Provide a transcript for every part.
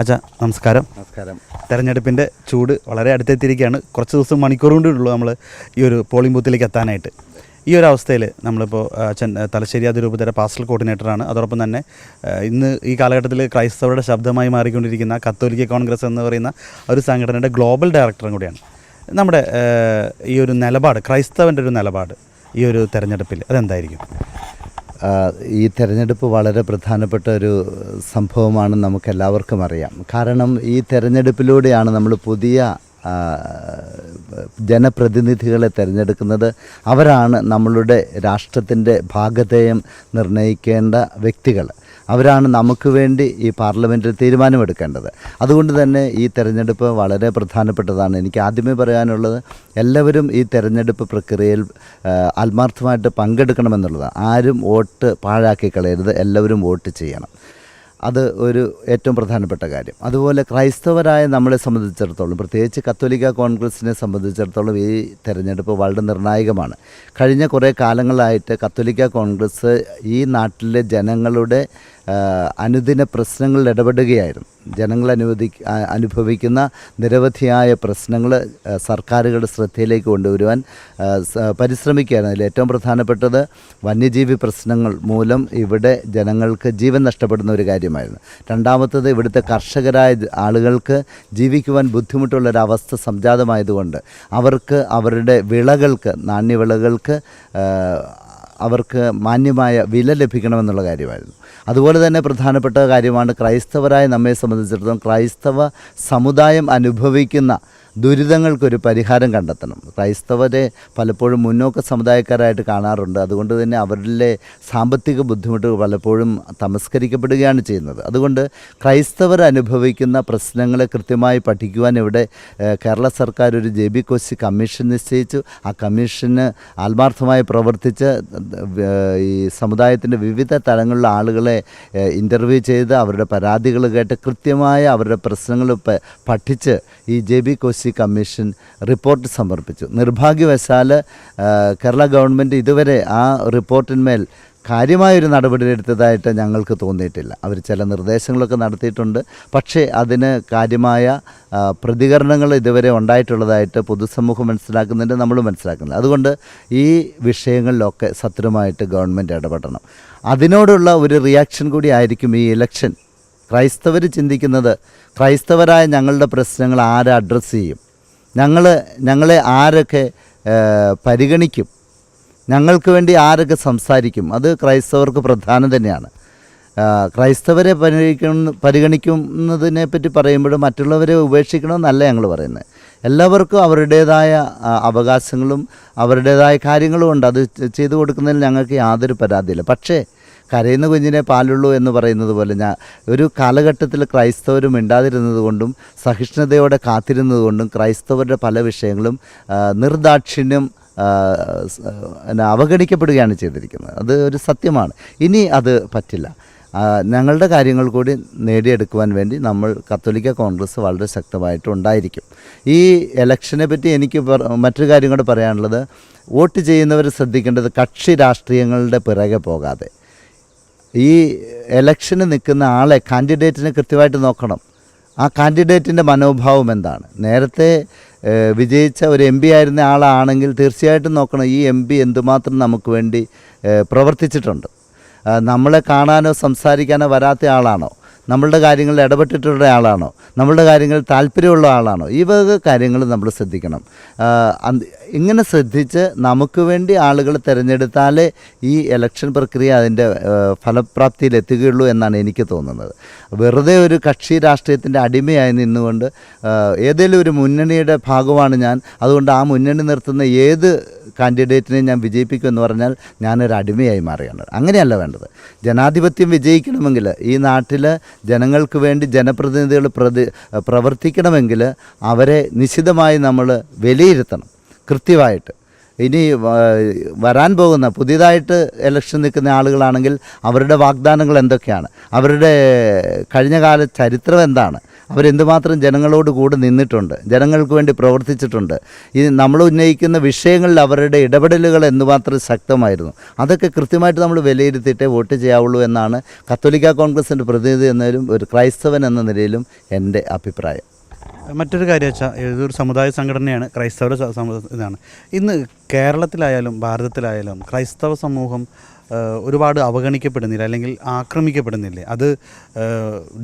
അച്ഛാ നമസ്കാരം. നമസ്കാരം. തെരഞ്ഞെടുപ്പിന്റെ ചൂട് വളരെ അടുത്തെത്തിയിരിക്കുകയാണ്. കുറച്ച് ദിവസം മണിക്കൂർ കൊണ്ടുള്ളൂ നമ്മൾ ഈ ഒരു പോളിംഗ് ബൂത്തിലേക്ക് എത്താനായിട്ട്. ഈ ഒരു അവസ്ഥയിൽ നമ്മളിപ്പോൾ അച്ഛൻ തലശ്ശേരി അതിരൂപതയുടെ പാസ്റ്റൽ കോർഡിനേറ്ററാണ്. അതോടൊപ്പം തന്നെ ഇന്ന് ഈ കാലഘട്ടത്തിൽ ക്രൈസ്തവരുടെ ശബ്ദമായി മാറിക്കൊണ്ടിരിക്കുന്ന കത്തോലിക്ക കോൺഗ്രസ് എന്ന് പറയുന്ന ഒരു സംഘടനയുടെ ഗ്ലോബൽ ഡയറക്ടറും കൂടിയാണ്. നമ്മുടെ ഈ ഒരു നിലപാട് ക്രൈസ്തവന്റെ ഒരു നിലപാട് ഈ ഒരു തെരഞ്ഞെടുപ്പിൽ അതെന്തായിരിക്കും? ഈ തെരഞ്ഞെടുപ്പ് വളരെ പ്രധാനപ്പെട്ട ഒരു സംഭവമാണ് നമുക്കെല്ലാവർക്കും അറിയാം. കാരണം ഈ തെരഞ്ഞെടുപ്പിലൂടെയാണ് നമ്മൾ പുതിയ ജനപ്രതിനിധികളെ തിരഞ്ഞെടുക്കുന്നത്. അവരാണ് നമ്മളുടെ രാഷ്ട്രത്തിന്റെ ഭാഗധേയം നിർണയിക്കേണ്ട വ്യക്തികൾ. അവരാണ് നമുക്ക് വേണ്ടി ഈ പാർലമെന്റിൽ തീരുമാനമെടുക്കേണ്ടത്. അതുകൊണ്ട് തന്നെ ഈ തെരഞ്ഞെടുപ്പ് വളരെ പ്രധാനപ്പെട്ടതാണ്. എനിക്ക് ആദ്യമേ പറയാനുള്ളത് എല്ലാവരും ഈ തെരഞ്ഞെടുപ്പ് പ്രക്രിയയിൽ ആത്മാർത്ഥമായിട്ട് പങ്കെടുക്കണമെന്നുള്ളതാണ്. ആരും വോട്ട് പാഴാക്കി കളയരുത്. എല്ലാവരും വോട്ട് ചെയ്യണം. അത് ഒരു ഏറ്റവും പ്രധാനപ്പെട്ട കാര്യം. അതുപോലെ ക്രൈസ്തവരായ നമ്മളെ സംബന്ധിച്ചിടത്തോളം പ്രത്യേകിച്ച് കത്തോലിക്ക കോൺഗ്രസിനെ സംബന്ധിച്ചിടത്തോളം ഈ തെരഞ്ഞെടുപ്പ് വളരെ നിർണായകമാണ്. കഴിഞ്ഞ കുറേ കാലങ്ങളായിട്ട് കത്തോലിക്ക കോൺഗ്രസ് ഈ നാട്ടിലെ ജനങ്ങളുടെ അനുദിന പ്രശ്നങ്ങളിൽ ഇടപെടുകയായിരുന്നു. ജനങ്ങൾ അനുവദി അനുഭവിക്കുന്ന നിരവധിയായ പ്രശ്നങ്ങൾ സർക്കാരുകളുടെ ശ്രദ്ധയിലേക്ക് കൊണ്ടുവരുവാൻ പരിശ്രമിക്കുകയായിരുന്നു അതിൽ ഏറ്റവും പ്രധാനപ്പെട്ടത് വന്യജീവി പ്രശ്നങ്ങൾ മൂലം ഇവിടെ ജനങ്ങൾക്ക് ജീവൻ നഷ്ടപ്പെടുന്ന ഒരു കാര്യമായിരുന്നു. രണ്ടാമത്തത് ഇവിടുത്തെ കർഷകരായ ആളുകൾക്ക് ജീവിക്കുവാൻ ബുദ്ധിമുട്ടുള്ള ഒരു അവസ്ഥ സംജാതമായതുകൊണ്ട് അവർക്ക് അവരുടെ വിളകൾക്ക് നാണ്യവിളകൾക്ക് അവർക്ക് മാന്യമായ വില ലഭിക്കണമെന്നുള്ള കാര്യമായിരുന്നു. അതുപോലെ തന്നെ പ്രധാനപ്പെട്ട കാര്യമാണ് ക്രൈസ്തവരായ നമ്മെ സംബന്ധിച്ചിടത്തോളം ക്രൈസ്തവ സമുദായം അനുഭവിക്കുന്ന ദുരിതങ്ങൾക്കൊരു പരിഹാരം കണ്ടെത്തണം. ക്രൈസ്തവരെ പലപ്പോഴും മുന്നോക്ക സമുദായക്കാരായിട്ട് കാണാറുണ്ട്. അതുകൊണ്ട് തന്നെ അവരിലെ സാമ്പത്തിക ബുദ്ധിമുട്ടുകൾ പലപ്പോഴും തമസ്കരിക്കപ്പെടുകയാണ് ചെയ്യുന്നത്. അതുകൊണ്ട് ക്രൈസ്തവർ അനുഭവിക്കുന്ന പ്രശ്നങ്ങളെ കൃത്യമായി പഠിക്കുവാൻ ഇവിടെ കേരള സർക്കാർ ഒരു ജെ ബി കോശി കമ്മീഷൻ നിശ്ചയിച്ചു. ആ കമ്മീഷന് ആത്മാർത്ഥമായി പ്രവർത്തിച്ച് ഈ സമുദായത്തിന്റെ വിവിധ തലങ്ങളിലുള്ള ആളുകളെ ഇന്റർവ്യൂ ചെയ്ത് അവരുടെ പരാതികൾ കേട്ട് കൃത്യമായ അവരുടെ പ്രശ്നങ്ങൾ പഠിച്ച് ഈ J B Koshy commission report സമർപ്പിച്ചു. നിർഭാഗ്യവശാൽ കേരള ഗവൺമെന്റ് ഇതുവരെ ആ റിപ്പോർട്ടിന്മേൽ കാര്യമായൊരു നടപടി എടുത്തതായിട്ട് ഞങ്ങൾക്ക് തോന്നിയിട്ടില്ല. അവർ ചില നിർദ്ദേശങ്ങളൊക്കെ നടത്തിയിട്ടുണ്ട്. പക്ഷേ അതിന് കാര്യമായ പ്രതികരണങ്ങൾ ഇതുവരെ ഉണ്ടായിട്ടുള്ളതായിട്ട് പൊതുസമൂഹം മനസ്സിലാക്കുന്നുണ്ട് നമ്മൾ മനസ്സിലാക്കുന്നില്ല അതുകൊണ്ട് ഈ വിഷയങ്ങളിലൊക്കെ സത്യമായിട്ട് ഗവൺമെന്റ് ഇടപെടണം. അതിനോടുള്ള ഒരു റിയാക്ഷൻ കൂടി ആയിരിക്കും ഈ ഇലക്ഷൻ ക്രൈസ്തവർ ചിന്തിക്കുന്നത് ക്രൈസ്തവരായ ഞങ്ങളുടെ പ്രശ്നങ്ങൾ ആരെ അഡ്രസ്സ് ചെയ്യും? ഞങ്ങൾ ഞങ്ങളെ ആരൊക്കെ പരിഗണിക്കും? ഞങ്ങൾക്ക് വേണ്ടി ആരൊക്കെ സംസാരിക്കും? അത് ക്രൈസ്തവർക്ക് പ്രധാനം തന്നെയാണ്. ക്രൈസ്തവരെ പരിഗണിക്കുന്ന പരിഗണിക്കുന്നതിനെ പറ്റി പറയുമ്പോൾ മറ്റുള്ളവരെ ഉപേക്ഷിക്കണമെന്നല്ല ഞങ്ങൾ പറയുന്നത്. എല്ലാവർക്കും അവരുടേതായ അവകാശങ്ങളും അവരുടേതായ കാര്യങ്ങളും ഉണ്ട്. അത് ചെയ്തു കൊടുക്കുന്നതിൽ ഞങ്ങൾക്ക് യാതൊരു പരാതിയില്ല. പക്ഷേ കരയുന്ന കുഞ്ഞിനെ പാലുള്ളൂ എന്ന് പറയുന്നത് പോലെ ഞാൻ ഒരു കാലഘട്ടത്തിൽ ക്രൈസ്തവരും ഇണ്ടാതിരുന്നത് കൊണ്ടും സഹിഷ്ണുതയോടെ കാത്തിരുന്നത് കൊണ്ടും ക്രൈസ്തവരുടെ പല വിഷയങ്ങളും നിർദാക്ഷിണ്യം അവഗണിക്കപ്പെടുകയാണ് ചെയ്തിരിക്കുന്നത്. അത് ഒരു സത്യമാണ്. ഇനി അത് പറ്റില്ല. ഞങ്ങളുടെ കാര്യങ്ങൾ കൂടി നേടിയെടുക്കുവാൻ വേണ്ടി നമ്മൾ കത്തോലിക്ക കോൺഗ്രസ് വളരെ ശക്തമായിട്ട് ഉണ്ടായിരിക്കും. ഈ ഇലക്ഷനെ പറ്റി എനിക്ക് മറ്റൊരു കാര്യം കൂടെ പറയാനുള്ളത് വോട്ട് ചെയ്യുന്നവർ ശ്രദ്ധിക്കേണ്ടത് കക്ഷി രാഷ്ട്രീയങ്ങളുടെ പിറകെ പോകാതെ. ഈ എലക്ഷന് നിൽക്കുന്ന ആളെ കാൻഡിഡേറ്റിനെ കൃത്യമായിട്ട് നോക്കണം. ആ കാൻഡിഡേറ്റിന്റെ മനോഭാവം എന്താണ്? നേരത്തെ വിജയിച്ച ഒരു എം പി ആയിരുന്ന ആളാണെങ്കിൽ തീർച്ചയായിട്ടും നോക്കണം ഈ എം പി എന്തുമാത്രം നമുക്ക് വേണ്ടി പ്രവർത്തിച്ചിട്ടുണ്ട്. നമ്മളെ കാണാനോ സംസാരിക്കാനോ വരാത്ത ആളാണോ? നമ്മളുടെ കാര്യങ്ങളിൽ ഇടപെട്ടിട്ടുള്ള ആളാണോ? നമ്മളുടെ കാര്യങ്ങളിൽ താല്പര്യമുള്ള ആളാണോ? ഈ വക കാര്യങ്ങൾ നമ്മൾ ശ്രദ്ധിക്കണം. ഇങ്ങനെ ശ്രദ്ധിച്ച് നമുക്ക് വേണ്ടി ആളുകൾ തിരഞ്ഞെടുത്താലേ ഈ ഇലക്ഷൻ പ്രക്രിയ അതിന്റെ ഫലപ്രാപ്തിയിൽ എത്തുകയുള്ളൂ എന്നാണ് എനിക്ക് തോന്നുന്നത്. വെറുതെ ഒരു കക്ഷി രാഷ്ട്രീയത്തിന്റെ അടിമയായി നിന്നുകൊണ്ട് ഏതെങ്കിലും ഒരു മുന്നണിയുടെ ഭാഗമാണ് ഞാൻ. അതുകൊണ്ട് ആ മുന്നണി നിർത്തുന്ന ഏത് കാൻഡിഡേറ്റിനെ ഞാൻ വിജയിപ്പിക്കും എന്ന് പറഞ്ഞാൽ ഞാനൊരു അടിമയായി മാറുകയാണ്. അങ്ങനെയല്ല വേണ്ടത്. ജനാധിപത്യം വിജയിക്കണമെങ്കിൽ ഈ നാട്ടിൽ ജനങ്ങൾക്ക് വേണ്ടി ജനപ്രതിനിധികൾ പ്രതി പ്രവർത്തിക്കണമെങ്കിൽ അവരെ നിശിതമായി നമ്മൾ വിലയിരുത്തണം. കൃത്യമായിട്ട്. ഇനി വരാൻ പോകുന്ന പുതിയതായിട്ട് ഇലക്ഷൻ നിൽക്കുന്ന ആളുകളാണെങ്കിൽ അവരുടെ വാഗ്ദാനങ്ങൾ എന്തൊക്കെയാണ്? അവരുടെ കഴിഞ്ഞകാല ചരിത്രം എന്താണ്? അവരെന്തുമാത്രം ജനങ്ങളോട് കൂടെ നിന്നിട്ടുണ്ട്? ജനങ്ങൾക്ക് വേണ്ടി പ്രവർത്തിച്ചിട്ടുണ്ട്? ഈ നമ്മൾ ഉന്നയിക്കുന്ന വിഷയങ്ങളിൽ അവരുടെ ഇടപെടലുകൾ എന്തുമാത്രം ശക്തമായിരുന്നു? അതൊക്കെ കൃത്യമായിട്ട് നമ്മൾ വിലയിരുത്തിയിട്ടേ വോട്ട് ചെയ്യാവുള്ളൂ എന്നാണ് കത്തോലിക്ക കോൺഗ്രസിന്റെ പ്രതിനിധി എന്നതിലും ഒരു ക്രൈസ്തവൻ എന്ന നിലയിലും എന്റെ അഭിപ്രായം. മറ്റൊരു കാര്യം വെച്ചാൽ ഇതൊരു സമുദായ സംഘടനയാണ് ക്രൈസ്തവ ഇതാണ്. ഇന്ന് കേരളത്തിലായാലും ഭാരതത്തിലായാലും ക്രൈസ്തവ സമൂഹം ഒരുപാട് അവഗണിക്കപ്പെടുന്നില്ല അല്ലെങ്കിൽ ആക്രമിക്കപ്പെടുന്നില്ലേ? അത്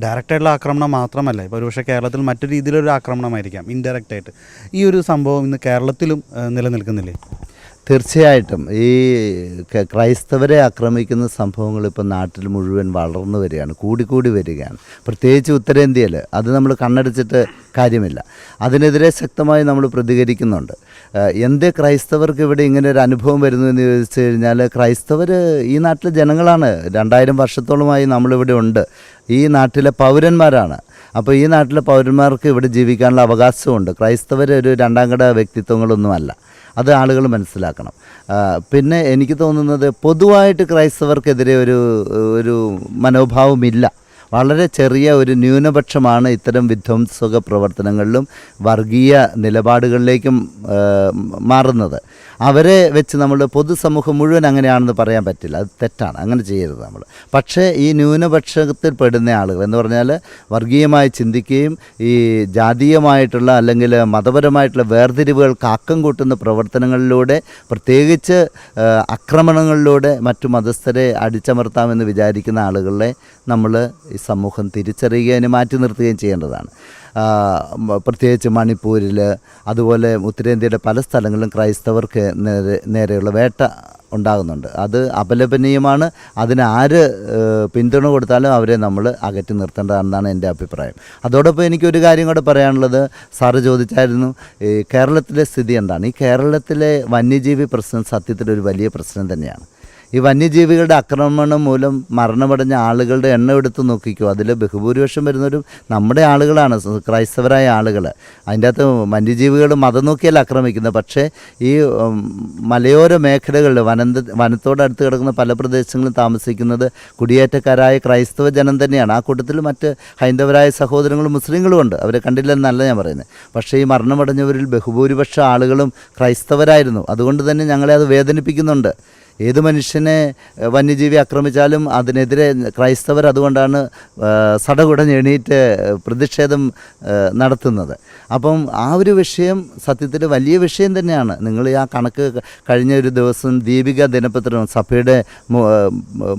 ഡയറക്റ്റായിട്ടുള്ള ആക്രമണം മാത്രമല്ല ഇപ്പോൾ ഒരുപക്ഷെ കേരളത്തിൽ മറ്റു രീതിയിലൊരു ആക്രമണമായിരിക്കാം ഇൻഡയറക്റ്റായിട്ട്. ഈ ഒരു സംഭവം ഇന്ന് കേരളത്തിലും നിലനിൽക്കുന്നില്ലേ? തീർച്ചയായിട്ടും ഈ ക്രൈസ്തവരെ ആക്രമിക്കുന്ന സംഭവങ്ങൾ ഇപ്പോൾ നാട്ടിൽ മുഴുവൻ വളർന്നു വരികയാണ് കൂടിക്കൂടി വരികയാണ്. പ്രത്യേകിച്ച് ഉത്തരേന്ത്യയിൽ അത് നമ്മൾ കണ്ണടിച്ചിട്ട് കാര്യമില്ല. അതിനെതിരെ ശക്തമായി നമ്മൾ പ്രതികരിക്കുന്നുണ്ട്. എന്ത് ക്രൈസ്തവർക്ക് ഇവിടെ ഇങ്ങനെ ഒരു അനുഭവം വരുന്നു എന്ന് ചോദിച്ചു കഴിഞ്ഞാൽ ക്രൈസ്തവർ ഈ നാട്ടിലെ ജനങ്ങളാണ്. രണ്ടായിരം വർഷത്തോളമായി നമ്മളിവിടെ ഉണ്ട്. ഈ നാട്ടിലെ പൗരന്മാരാണ്. അപ്പോൾ ഈ നാട്ടിലെ പൗരന്മാർക്ക് ഇവിടെ ജീവിക്കാനുള്ള അവകാശമുണ്ട്. ക്രൈസ്തവർ ഒരു രണ്ടാം കട വ്യക്തിത്വങ്ങളൊന്നുമല്ല. അത് ആളുകൾ മനസ്സിലാക്കണം. പിന്നെ എനിക്ക് തോന്നുന്നത് പൊതുവായിട്ട് ക്രൈസ്തവർക്കെതിരെ ഒരു ഒരു മനോഭാവമില്ല. വളരെ ചെറിയ ഒരു ന്യൂനപക്ഷമാണ് ഇത്തരം വിധ്വംസക പ്രവർത്തനങ്ങളിലും വർഗീയ നിലപാടുകളിലേക്കും മാറുന്നത്. അവരെ വെച്ച് നമ്മൾ പൊതുസമൂഹം മുഴുവൻ അങ്ങനെയാണെന്ന് പറയാൻ പറ്റില്ല. അത് തെറ്റാണ്. അങ്ങനെ ചെയ്യരുത് നമ്മൾ. പക്ഷേ ഈ ന്യൂനപക്ഷത്തിൽ പെടുന്ന ആളുകൾ എന്ന് പറഞ്ഞാൽ വർഗീയമായി ചിന്തിക്കുകയും ഈ ജാതീയമായിട്ടുള്ള അല്ലെങ്കിൽ മതപരമായിട്ടുള്ള വേർതിരിവുകൾക്ക് ആക്കം കൂട്ടുന്ന പ്രവർത്തനങ്ങളിലൂടെ പ്രത്യേകിച്ച് ആക്രമണങ്ങളിലൂടെ മറ്റു മതസ്ഥരെ അടിച്ചമർത്താമെന്ന് വിചാരിക്കുന്ന ആളുകളെ നമ്മൾ ഈ സമൂഹം തിരിച്ചറിയുകയും മാറ്റി നിർത്തുകയും ചെയ്യേണ്ടതാണ്. പ്രത്യേകിച്ച് മണിപ്പൂരിൽ അതുപോലെ ഉത്തരേന്ത്യയുടെ പല സ്ഥലങ്ങളിലും ക്രൈസ്തവർക്ക് നേരെ നേരെയുള്ള വേട്ട ഉണ്ടാകുന്നുണ്ട്. അത് അപലപനീയമാണ്. അതിന് ആര് പിന്തുണ കൊടുത്താലും അവരെ നമ്മൾ അകറ്റി നിർത്തേണ്ടതാണെന്നാണ് എന്റെ അഭിപ്രായം. അതോടൊപ്പം എനിക്കൊരു കാര്യം കൂടെ പറയാനുള്ളത്. സാറ് ചോദിച്ചായിരുന്നു കേരളത്തിലെ സ്ഥിതി എന്താണ്? ഈ കേരളത്തിലെ വന്യജീവി പ്രശ്നം സത്യത്തിൽ ഒരു വലിയ പ്രശ്നം തന്നെയാണ്. ഈ വന്യജീവികളുടെ ആക്രമണം മൂലം മരണമടഞ്ഞ ആളുകളുടെ എണ്ണം എടുത്ത് നോക്കിക്കോ. അതിൽ ബഹുഭൂരിപക്ഷം വരുന്നവരും നമ്മുടെ ആളുകളാണ് ക്രൈസ്തവരായ ആളുകൾ അതിന്റെ അകത്ത് വന്യജീവികൾ മതം നോക്കിയല്ല ആക്രമിക്കുന്നത്. പക്ഷേ ഈ മലയോര മേഖലകളിൽ വനന്ത വനത്തോടടുത്ത് കിടക്കുന്ന പല പ്രദേശങ്ങളും താമസിക്കുന്നത് കുടിയേറ്റക്കാരായ ക്രൈസ്തവ ജനം തന്നെയാണ്. ആ കൂട്ടത്തിൽ മറ്റ് ഹൈന്ദവരായ സഹോദരങ്ങളും മുസ്ലിങ്ങളും ഉണ്ട്. അവരെ കണ്ടില്ലെന്നല്ല ഞാൻ പറയുന്നത്. പക്ഷേ ഈ മരണമടഞ്ഞവരിൽ ബഹുഭൂരിപക്ഷം ആളുകളും ക്രൈസ്തവരായിരുന്നു. അതുകൊണ്ട് തന്നെ ഞങ്ങളെ അത് വേദനിപ്പിക്കുന്നുണ്ട്. ഏത് മനുഷ്യനെ വന്യജീവി ആക്രമിച്ചാലും അതിനെതിരെ ക്രൈസ്തവർ അതുകൊണ്ടാണ് സടകുടഞ്ഞെണീറ്റ് പ്രതിഷേധം നടത്തുന്നത്. അപ്പം ആ ഒരു വിഷയം സത്യത്തിൽ വലിയ വിഷയം തന്നെയാണ്. നിങ്ങൾ ആ കണക്ക് കഴിഞ്ഞ ഒരു ദിവസം ദീപിക ദിനപത്രം സഭയുടെ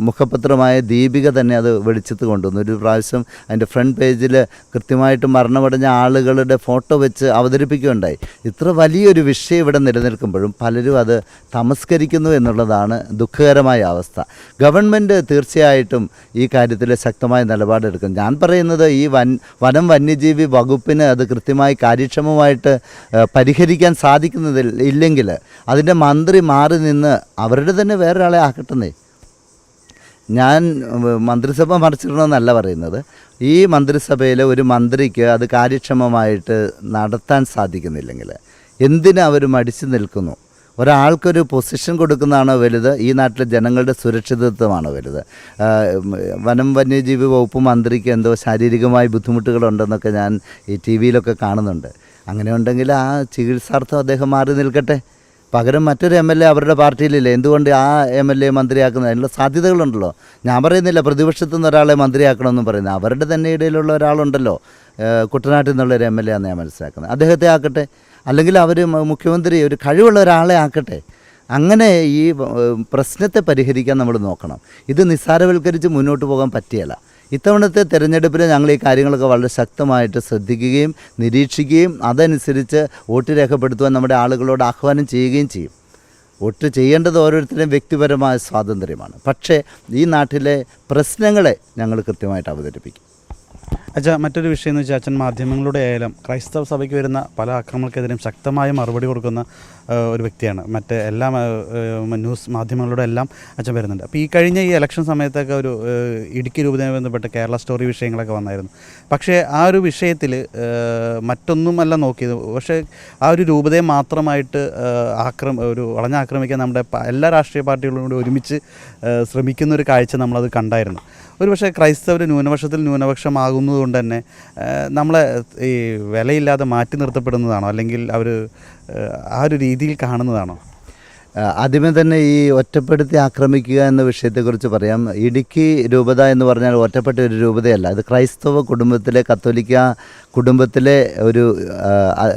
മുഖപത്രമായ ദീപിക തന്നെ അത് വെളിച്ചത്ത് കൊണ്ടുവന്നു. ഒരു പ്രാവശ്യം അതിന്റെ ഫ്രണ്ട് പേജിൽ കൃത്യമായിട്ട് മരണമടഞ്ഞ ആളുകളുടെ ഫോട്ടോ വെച്ച് അവതരിപ്പിക്കുകയുണ്ടായി. ഇത്ര വലിയൊരു വിഷയം ഇവിടെ നിലനിൽക്കുമ്പോഴും പലരും അത് തമസ്കരിക്കുന്നു എന്നുള്ളതാണ് ദുഃഖകരമായ അവസ്ഥ. ഗവൺമെന്റ് തീർച്ചയായിട്ടും ഈ കാര്യത്തിൽ ശക്തമായ നിലപാടെടുക്കും. ഞാൻ പറയുന്നത് ഈ വൻ വനം വന്യജീവി വകുപ്പിന് അത് കൃത്യമായി കാര്യക്ഷമമായിട്ട് പരിഹരിക്കാൻ സാധിക്കുന്നതിൽ ഇല്ലെങ്കിൽ അതിന്റെ മന്ത്രി മാറി നിന്ന് അവരുടെ തന്നെ വേറൊരാളെ ആക്കട്ടെന്നേ. ഞാൻ മന്ത്രിസഭ മറിച്ചിടണമെന്നല്ല പറയുന്നത്. ഈ മന്ത്രിസഭയിലെ ഒരു മന്ത്രിക്ക് അത് കാര്യക്ഷമമായിട്ട് നടത്താൻ സാധിക്കുന്നില്ലെങ്കിൽ എന്തിനവർ മടിച്ചു നിൽക്കുന്നു? ഒരാൾക്കൊരു പൊസിഷൻ കൊടുക്കുന്നതാണോ വലുത്? ഈ നാട്ടിലെ ജനങ്ങളുടെ സുരക്ഷിതത്വമാണോ വലുത്? വനം വന്യജീവി വകുപ്പ് മന്ത്രിക്ക് എന്തോ ശാരീരികമായ ബുദ്ധിമുട്ടുകളുണ്ടെന്നൊക്കെ ഞാൻ ഈ ടി വിയിലൊക്കെ കാണുന്നുണ്ട്. അങ്ങനെ ഉണ്ടെങ്കിൽ ആ ചികിത്സാർത്ഥം അദ്ദേഹം മാറി നിൽക്കട്ടെ. പകരം മറ്റൊരു എം എൽ എ അവരുടെ പാർട്ടിയിലില്ല? എന്തുകൊണ്ട് ആ എം എൽ എ മന്ത്രിയാക്കുന്നത് അതിനുള്ള സാധ്യതകളുണ്ടല്ലോ. ഞാൻ പറയുന്നില്ല പ്രതിപക്ഷത്തു നിന്ന് ഒരാളെ മന്ത്രിയാക്കണമെന്നും പറയുന്നത് അവരുടെ തന്നെ ഇടയിലുള്ള ഒരാളുണ്ടല്ലോ കുട്ടനാട്ടിൽ നിന്നുള്ളൊരു എം എൽ എ ആണ് ഞാൻ മനസ്സിലാക്കുന്നത്. അദ്ദേഹത്തെ ആക്കട്ടെ. അല്ലെങ്കിൽ അവർ മുഖ്യമന്ത്രി ഒരു കഴിവുള്ള ഒരാളെ ആക്കട്ടെ. അങ്ങനെ ഈ പ്രശ്നത്തെ പരിഹരിക്കാൻ നമ്മൾ നോക്കണം. ഇത് നിസ്സാരവൽക്കരിച്ച് മുന്നോട്ട് പോകാൻ പറ്റിയല്ല. ഇത്തവണത്തെ തിരഞ്ഞെടുപ്പിൽ ഞങ്ങൾ ഈ കാര്യങ്ങളൊക്കെ വളരെ ശക്തമായിട്ട് ശ്രദ്ധിക്കുകയും നിരീക്ഷിക്കുകയും അതനുസരിച്ച് വോട്ട് രേഖപ്പെടുത്തുവാൻ നമ്മുടെ ആളുകളോട് ആഹ്വാനം ചെയ്യുകയും ചെയ്യും. വോട്ട് ചെയ്യേണ്ടത് ഓരോരുത്തരുടെയും വ്യക്തിപരമായ സ്വാതന്ത്ര്യമാണ്. പക്ഷേ ഈ നാട്ടിലെ പ്രശ്നങ്ങളെ ഞങ്ങൾ കൃത്യമായിട്ട് അവതരിപ്പിക്കും. അച്ഛാ മറ്റൊരു വിഷയം എന്ന് വെച്ചാൽ അച്ഛൻ മാധ്യമങ്ങളുടെ ആയാലും ക്രൈസ്തവ സഭയ്ക്ക് വരുന്ന പല ആക്രമണങ്ങൾക്കെതിരെയും ശക്തമായ മറുപടി കൊടുക്കുന്ന ഒരു വ്യക്തിയാണ്. മറ്റ് എല്ലാ ന്യൂസ് മാധ്യമങ്ങളുടെ എല്ലാം അച്ഛൻ വരുന്നുണ്ട്. അപ്പോൾ ഈ കഴിഞ്ഞ ഈ ഇലക്ഷൻ സമയത്തൊക്കെ ഒരു ഇടുക്കി രൂപതയുമായി ബന്ധപ്പെട്ട് കേരള സ്റ്റോറി വിഷയങ്ങളൊക്കെ വന്നായിരുന്നു. പക്ഷേ ആ ഒരു വിഷയത്തിൽ മറ്റൊന്നുമല്ല നോക്കിയത്. പക്ഷേ ആ ഒരു രൂപതയെ മാത്രമായിട്ട് ആക്രമ ഒരു വളഞ്ഞാക്രമിക്കാൻ നമ്മുടെ എല്ലാ രാഷ്ട്രീയ പാർട്ടികളും കൂടി ഒരുമിച്ച് ശ്രമിക്കുന്ന ഒരു കാഴ്ച നമ്മളത് കണ്ടായിരുന്നു. ഒരു പക്ഷേ ക്രൈസ്തവർ ന്യൂനപക്ഷത്തിൽ ന്യൂനപക്ഷമാകുന്നതുകൊണ്ട് തന്നെ നമ്മളെ ഈ വിലയില്ലാതെ മാറ്റി നിർത്തപ്പെടുന്നതാണോ? അല്ലെങ്കിൽ അവർ ആ ഒരു രീതിയിൽ കാണുന്നതാണോ? ആദ്യമേ തന്നെ ഈ ഒറ്റപ്പെടുത്തി ആക്രമിക്കുക എന്ന വിഷയത്തെക്കുറിച്ച് പറയാം. ഇടുക്കി രൂപത എന്ന് പറഞ്ഞാൽ ഒറ്റപ്പെട്ട ഒരു രൂപതയല്ല. അത് ക്രൈസ്തവ കുടുംബത്തിലെ കത്തോലിക്ക കുടുംബത്തിലെ ഒരു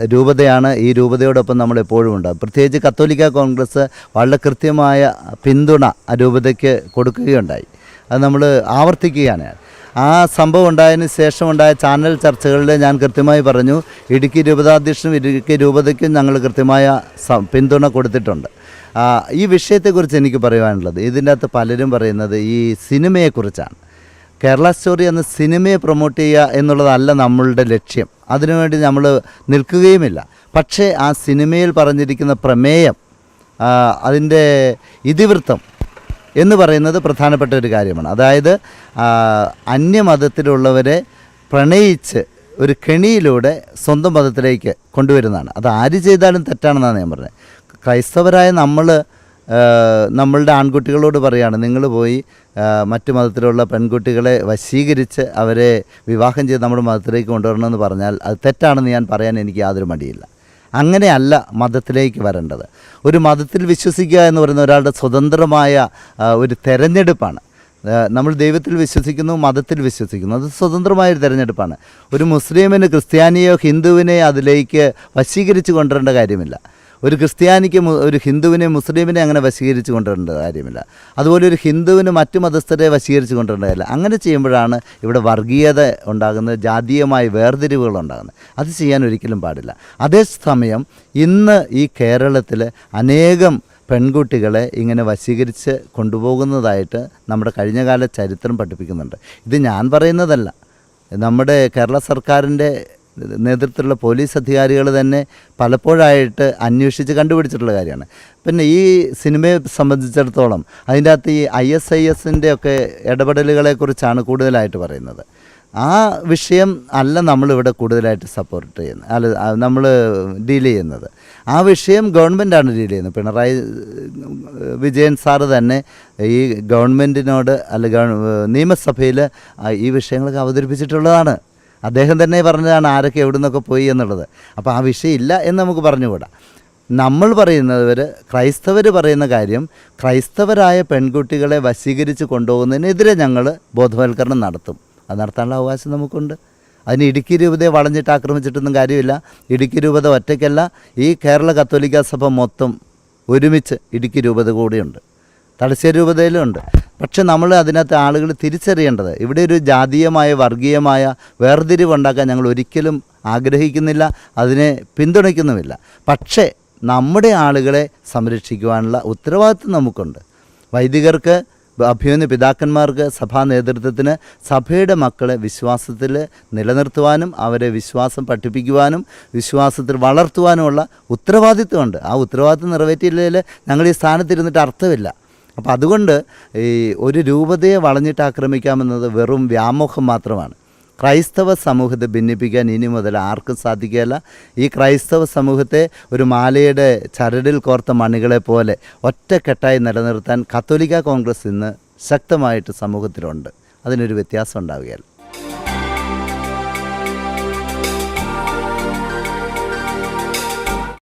രൂപതയാണ്. ഈ രൂപതയോടൊപ്പം നമ്മൾ എപ്പോഴും ഉണ്ട്. പ്രത്യേകിച്ച് കത്തോലിക്ക കോൺഗ്രസ് വളരെ കൃത്യമായ പിന്തുണ രൂപതയ്ക്ക് കൊടുക്കുകയുണ്ടായി. അത് നമ്മൾ ആവർത്തിക്കുകയാണ്. ആ സംഭവം ഉണ്ടായതിന് ശേഷം ഉണ്ടായ ചാനൽ ചർച്ചകളിൽ ഞാൻ കൃത്യമായി പറഞ്ഞു ഇടുക്കി രൂപതാധ്യക്ഷനും ഇടുക്കി രൂപതയ്ക്കും ഞങ്ങൾ കൃത്യമായ പിന്തുണ കൊടുത്തിട്ടുണ്ട്. ഈ വിഷയത്തെക്കുറിച്ച് എനിക്ക് പറയുവാനുള്ളത് ഇതിന്റെ അകത്ത് പലരും പറയുന്നത് ഈ സിനിമയെക്കുറിച്ചാണ്. കേരള സ്റ്റോറി എന്ന സിനിമയെ പ്രൊമോട്ട് ചെയ്യുക എന്നുള്ളതല്ല നമ്മളുടെ ലക്ഷ്യം. അതിനുവേണ്ടി നമ്മൾ നിൽക്കുകയുമില്ല. പക്ഷേ ആ സിനിമയിൽ പറഞ്ഞിരിക്കുന്ന പ്രമേയം അതിന്റെ ഇതിവൃത്തം എന്ന് പറയുന്നത് പ്രധാനപ്പെട്ട ഒരു കാര്യമാണ്. അതായത് അന്യമതത്തിലുള്ളവരെ പ്രണയിച്ച് ഒരു കെണിയിലൂടെ സ്വന്തം മതത്തിലേക്ക് കൊണ്ടുവരുന്നതാണ്. അത് ആര് ചെയ്താലും തെറ്റാണെന്നാണ് ഞാൻ പറഞ്ഞത്. ക്രൈസ്തവരായ നമ്മൾ നമ്മളുടെ ആൺകുട്ടികളോട് പറയാണ് നിങ്ങൾ പോയി മറ്റു മതത്തിലുള്ള പെൺകുട്ടികളെ വശീകരിച്ച് അവരെ വിവാഹം ചെയ്ത് നമ്മുടെ മതത്തിലേക്ക് കൊണ്ടുവരണമെന്ന് പറഞ്ഞാൽ അത് തെറ്റാണെന്ന് ഞാൻ പറയാൻ എനിക്ക് യാതൊരു മടിയില്ല. അങ്ങനെയല്ല മതത്തിലേക്ക് വരേണ്ടത്. ഒരു മതത്തിൽ വിശ്വസിക്കുക എന്ന് പറയുന്ന ഒരാളുടെ സ്വതന്ത്രമായ ഒരു തെരഞ്ഞെടുപ്പാണ്. നമ്മൾ ദൈവത്തിൽ വിശ്വസിക്കുന്നു മതത്തിൽ വിശ്വസിക്കുന്നു. അത് സ്വതന്ത്രമായൊരു തിരഞ്ഞെടുപ്പാണ്. ഒരു മുസ്ലിമിന് ക്രിസ്ത്യാനിയോ ഹിന്ദുവിനെ അതിലേക്ക് വശീകരിച്ച് കൊണ്ടുവരേണ്ട കാര്യമില്ല. ഒരു ക്രിസ്ത്യാനിക്ക് ഒരു ഹിന്ദുവിനെ മുസ്ലിമിനെ അങ്ങനെ വശീകരിച്ചു കൊണ്ടുവരേണ്ട കാര്യമില്ല. അതുപോലെ ഒരു ഹിന്ദുവിന് മറ്റു മതസ്ഥരെ വശീകരിച്ചു കൊണ്ടുവരേണ്ട കാര്യമില്ല അങ്ങനെ ചെയ്യുമ്പോഴാണ് ഇവിടെ വർഗീയത ഉണ്ടാകുന്നത് ജാതീയമായ വേർതിരിവുകൾ ഉണ്ടാകുന്നത്. അത് ചെയ്യാൻ ഒരിക്കലും പാടില്ല. അതേസമയം ഇന്ന് ഈ കേരളത്തിൽ അനേകം പെൺകുട്ടികളെ ഇങ്ങനെ വശീകരിച്ച് കൊണ്ടുപോകുന്നതായിട്ട് നമ്മുടെ കഴിഞ്ഞകാല ചരിത്രം പഠിപ്പിക്കുന്നുണ്ട്. ഇത് ഞാൻ പറയുന്നതല്ല. നമ്മുടെ കേരള സർക്കാരിന്റെ നേതൃത്വത്തിലുള്ള പോലീസ് അധികാരികൾ തന്നെ പലപ്പോഴായിട്ട് അന്വേഷിച്ച് കണ്ടുപിടിച്ചിട്ടുള്ള കാര്യമാണ്. പിന്നെ ഈ സിനിമയെ സംബന്ധിച്ചിടത്തോളം അതിന്റെ അകത്ത് ഈ ഐ എസ് ഐ എസിന്റെ ഒക്കെ ഇടപെടലുകളെക്കുറിച്ചാണ് കൂടുതലായിട്ട് പറയുന്നത്. ആ വിഷയം അല്ല നമ്മളിവിടെ കൂടുതലായിട്ട് സപ്പോർട്ട് ചെയ്യുന്നത്. അല്ല നമ്മൾ ഡീൽ ചെയ്യുന്നത്. ആ വിഷയം ഗവൺമെന്റാണ് ഡീൽ ചെയ്യുന്നത്. പിണറായി വിജയൻ സാറ് തന്നെ ഈ ഗവൺമെന്റിനോട് അല്ല നിയമസഭയിൽ ഈ വിഷയങ്ങളൊക്കെ അവതരിപ്പിച്ചിട്ടുള്ളതാണ്. അദ്ദേഹം തന്നെ പറഞ്ഞതാണ് ആരൊക്കെ എവിടെ നിന്നൊക്കെ പോയി എന്നുള്ളത്. അപ്പോൾ ആ വിഷയം ഇല്ല എന്ന് നമുക്ക് പറഞ്ഞുകൂടാ. നമ്മൾ പറയുന്നവർ ക്രൈസ്തവർ പറയുന്ന കാര്യം ക്രൈസ്തവരായ പെൺകുട്ടികളെ വശീകരിച്ച് കൊണ്ടുപോകുന്നതിനെതിരെ ഞങ്ങൾ ബോധവൽക്കരണം നടത്തും. അത് നടത്താനുള്ള അവകാശം നമുക്കുണ്ട്. അതിന് ഇടുക്കി രൂപതയെ വളഞ്ഞിട്ട് ആക്രമിച്ചിട്ടൊന്നും കാര്യമില്ല. ഇടുക്കി രൂപത ഒറ്റയ്ക്കല്ല. ഈ കേരള കത്തോലിക്ക സഭ മൊത്തം ഒരുമിച്ച് ഇടുക്കി രൂപത കൂടിയുണ്ട്. തലശ്ശേരി രൂപതയിലുണ്ട് പക്ഷെ നമ്മൾ അതിനകത്ത് ആളുകൾ തിരിച്ചറിയേണ്ടത് ഇവിടെ ഒരു ജാതീയമായ വർഗീയമായ വേർതിരിവുണ്ടാക്കാൻ ഞങ്ങൾ ഒരിക്കലും ആഗ്രഹിക്കുന്നില്ല അതിനെ പിന്തുണയ്ക്കുന്നുമില്ല. പക്ഷേ നമ്മുടെ ആളുകളെ സംരക്ഷിക്കുവാനുള്ള ഉത്തരവാദിത്വം നമുക്കുണ്ട്. വൈദികർക്ക് അഭിമന്യ പിതാക്കന്മാർക്ക് സഭാ നേതൃത്വത്തിന് സഭയുടെ മക്കളെ വിശ്വാസത്തിൽ നിലനിർത്തുവാനും അവരെ വിശ്വാസം പഠിപ്പിക്കുവാനും വിശ്വാസത്തിൽ വളർത്തുവാനുമുള്ള ഉത്തരവാദിത്വമുണ്ട്. ആ ഉത്തരവാദിത്വം നിറവേറ്റിയില്ലെങ്കിൽ ഞങ്ങൾ ഈ സ്ഥാനത്തിരുന്നിട്ട് അർത്ഥമില്ല. അപ്പോൾ അതുകൊണ്ട് ഈ ഒരു രൂപതയെ വളഞ്ഞിട്ട് ആക്രമിക്കാമെന്നത് വെറും വ്യാമോഹം മാത്രമാണ്. ക്രൈസ്തവ സമൂഹത്തെ ഭിന്നിപ്പിക്കാൻ ഇനി മുതൽ ആർക്കും സാധിക്കുകയില്ല. ഈ ക്രൈസ്തവ സമൂഹത്തെ ഒരു മാലയുടെ ചരടിൽ കോർത്ത മണികളെ പോലെ ഒറ്റക്കെട്ടായി നിലനിർത്താൻ കത്തോലിക്ക കോൺഗ്രസ് ഇന്ന് ശക്തമായിട്ട് സമൂഹത്തിലുണ്ട്. അതിനൊരു വ്യത്യാസം ഉണ്ടാവുകയില്ല.